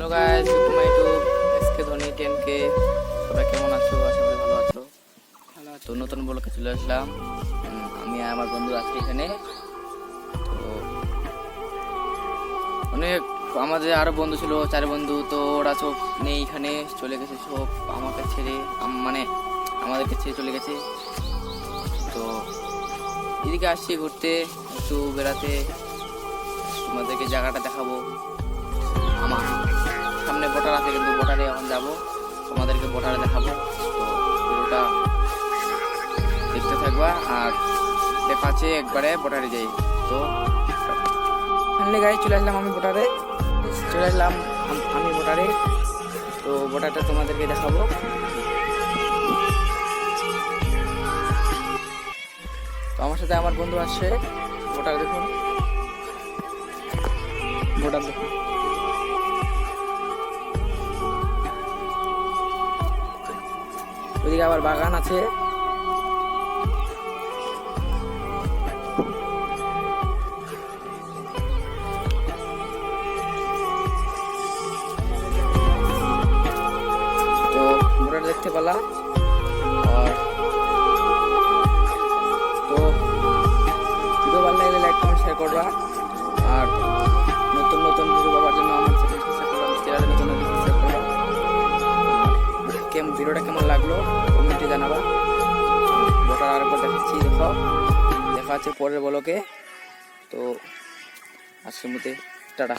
Hello guys welcome my to S K Dhoni ten K সবাই কেমন আছো? আশা করি ভালো আছো। তো নতুন বলকে চলে আসলাম। আমি আর আমার বন্ধু আছি এখানে। তো অনেক আমাদের আরও বন্ধু ছিল, চার বন্ধু। তো ওরা সব নেই এখানে, চলে গেছে সব আমাকে ছেড়ে মানে আমাদেরকে ছেড়ে চলে গেছে। তো এদিকে আসছি ঘুরতে, একটু বেড়াতে। তোমাদেরকে জায়গাটা দেখাবো। বটার আছে, কিন্তু বটারে এখন যাব। তোমাদেরকে বটারে দেখাবো। ভিডিওটা দেখতে থাকবা আর দেখা আছে একবারে বটারে যাই। তো ফাইনালি গাড়ি চলে আসলাম আমি বটারে চলে আসলাম আমি বটারে তো বটারটা তোমাদেরকে দেখাবো। তো আমার সাথে আমার বন্ধু আসছে। বটার দেখুন। বটার দেখুন। ওইদিকে আবার বাগান আছে। তো মোটা দেখতে পেলাম। তো ভিডিও ভালো লাগলে লাইক কমেন্ট শেয়ার করবা। ভিডিওটা কেমন লাগল, কমেন্টে জানাবা। বটার আরেকবার দেখাচ্ছি, দেখো। দেখা আছে পরের বলকে তো, আজকের মধ্যে, টাটা।